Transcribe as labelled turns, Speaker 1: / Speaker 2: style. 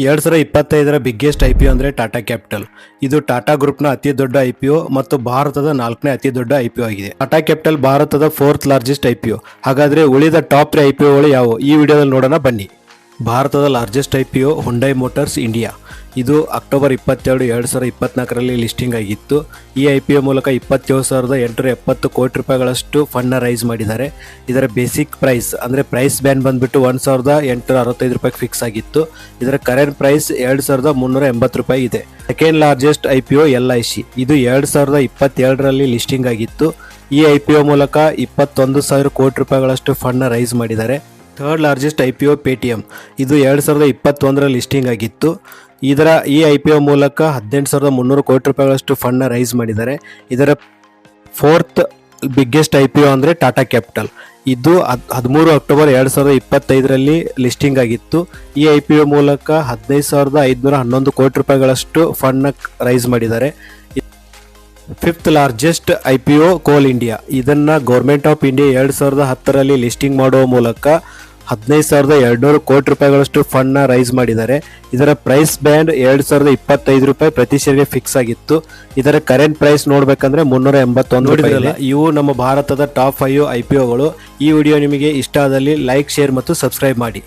Speaker 1: ಎರಡು ಸಾವಿರ ಇಪ್ಪತ್ತೈದರ ಬಿಗ್ಗೆಸ್ಟ್ ಐ ಪಿ ಅಂದರೆ ಟಾಟಾ ಕ್ಯಾಪಿಟಲ್ ಇದು ಟಾಟಾ ಗ್ರೂಪ್ನ ಅತಿ ದೊಡ್ಡ ಐ ಪಿ ಒ ಮತ್ತು ಭಾರತದ ನಾಲ್ಕನೇ ಅತಿ ದೊಡ್ಡ ಐ ಪಿ ಒ ಆಗಿದೆ. ಟಾಟಾ ಕ್ಯಾಪಿಟಲ್ ಭಾರತದ fourth largest I P O ಹಾಗಾದರೆ ಉಳಿದ ಟಾಪ್ ಐ ಪಿ ಒಗಳು ಯಾವುವು? ಈ ವಿಡಿಯೋದಲ್ಲಿ ನೋಡೋಣ, ಬನ್ನಿ. ಭಾರತದ largest I P O Hyundai Motors India ಇದು ಅಕ್ಟೋಬರ್ ಇಪ್ಪತ್ತೆರಡು, ಎರಡು ಸಾವಿರದ ಇಪ್ಪತ್ನಾಲ್ಕರಲ್ಲಿ ಲಿಸ್ಟಿಂಗ್ ಆಗಿತ್ತು. ಈ ಐ ಪಿ ಒ ಮೂಲಕ ಇಪ್ಪತ್ತೇಳು ಸಾವಿರದ ಎಂಟುನೂರ ಎಪ್ಪತ್ತು ಕೋಟಿ ರೂಪಾಯಿಗಳಷ್ಟು ಫಂಡ್ನ ರೈಸ್ ಮಾಡಿದ್ದಾರೆ. ಇದರ ಬೇಸಿಕ್ ಪ್ರೈಸ್ ಅಂದರೆ ಪ್ರೈಸ್ ಬ್ಯಾನ್ ಬಂದ್ಬಿಟ್ಟು ಒಂದು ಸಾವಿರದ ಎಂಟುನೂರ ಅರವತ್ತೈದು ರೂಪಾಯಿಗೆ ಫಿಕ್ಸ್ ಆಗಿತ್ತು. ಇದರ ಕರೆಂಟ್ ಪ್ರೈಸ್ ಎರಡು ಸಾವಿರದ ಮುನ್ನೂರ ಎಂಬತ್ತು ರೂಪಾಯಿ ಇದೆ. Second largest I P O L I C ಇದು ಎರಡು ಸಾವಿರದ ಇಪ್ಪತ್ತೆರಡರಲ್ಲಿ ಲಿಸ್ಟಿಂಗ್ ಆಗಿತ್ತು. ಈ ಐ ಪಿ ಒ ಮೂಲಕ ಇಪ್ಪತ್ತೊಂದು ಸಾವಿರ ಕೋಟಿ ರೂಪಾಯಿಗಳಷ್ಟು ಫಂಡ್ನ ರೈಸ್ ಮಾಡಿದ್ದಾರೆ. Third largest I P O M ಇದು ಎರಡು ಸಾವಿರದ ಇಪ್ಪತ್ತೊಂದರ ಲಿಸ್ಟಿಂಗ್ ಆಗಿತ್ತು. ಇದರ ಈ ಐ ಪಿ ಒ ಮೂಲಕ ಹದಿನೆಂಟು ಸಾವಿರದ ಮುನ್ನೂರು ಕೋಟಿ ರೂಪಾಯಿಗಳಷ್ಟು ಫಂಡ್ನ ರೈಸ್ ಮಾಡಿದ್ದಾರೆ. ಇದರ fourth biggest I P O ಅಂದರೆ ಟಾಟಾ ಕ್ಯಾಪಿಟಲ್ ಇದು ಹದ್, ಹದಿಮೂರು ಅಕ್ಟೋಬರ್ ಎರಡು ಸಾವಿರದ ಇಪ್ಪತ್ತೈದರಲ್ಲಿ ಲಿಸ್ಟಿಂಗ್ ಆಗಿತ್ತು. ಈ ಐ ಪಿ ಒ ಮೂಲಕ ಹದಿನೈದು ಸಾವಿರದ ಐದುನೂರ ಹನ್ನೊಂದು ಕೋಟಿ ರೂಪಾಯಿಗಳಷ್ಟು ಫಂಡ್ನ ರೈಸ್ ಮಾಡಿದ್ದಾರೆ. Fifth largest I P O Coal India ಇದನ್ನು ಗೌರ್ಮೆಂಟ್ ಆಫ್ ಇಂಡಿಯಾ ಎರಡು ಸಾವಿರದ ಹತ್ತರಲ್ಲಿ ಲಿಸ್ಟಿಂಗ್ ಮಾಡುವ ಮೂಲಕ ಹದಿನೈದು ಸಾವಿರದ ಎರಡುನೂರು ಕೋಟಿ ರೂಪಾಯಿಗಳಷ್ಟು ಫಂಡ್ನ ರೈಸ್ ಮಾಡಿದ್ದಾರೆ. ಇದರ ಪ್ರೈಸ್ ಬ್ಯಾಂಡ್ ಎರಡು ಸಾವಿರದ ಇಪ್ಪತ್ತೈದು ರೂಪಾಯಿ ಪ್ರತಿ ಶೇರ್ಗೆ ಫಿಕ್ಸ್ ಆಗಿತ್ತು. ಇದರ ಕರೆಂಟ್ ಪ್ರೈಸ್ ನೋಡಬೇಕಂದ್ರೆ ಮುನ್ನೂರ ಎಂಬತ್ತೊಂದು ರೂಪಾಯಿ. ಇವು ನಮ್ಮ ಭಾರತದ ಟಾಪ್ ಫೈವ್ ಐ ಪಿ ಒಗಳು ಈ ವಿಡಿಯೋ ನಿಮಗೆ ಇಷ್ಟ ಆದಲ್ಲಿ ಲೈಕ್ ಶೇರ್ ಮತ್ತು ಸಬ್ಸ್ಕ್ರೈಬ್ ಮಾಡಿ.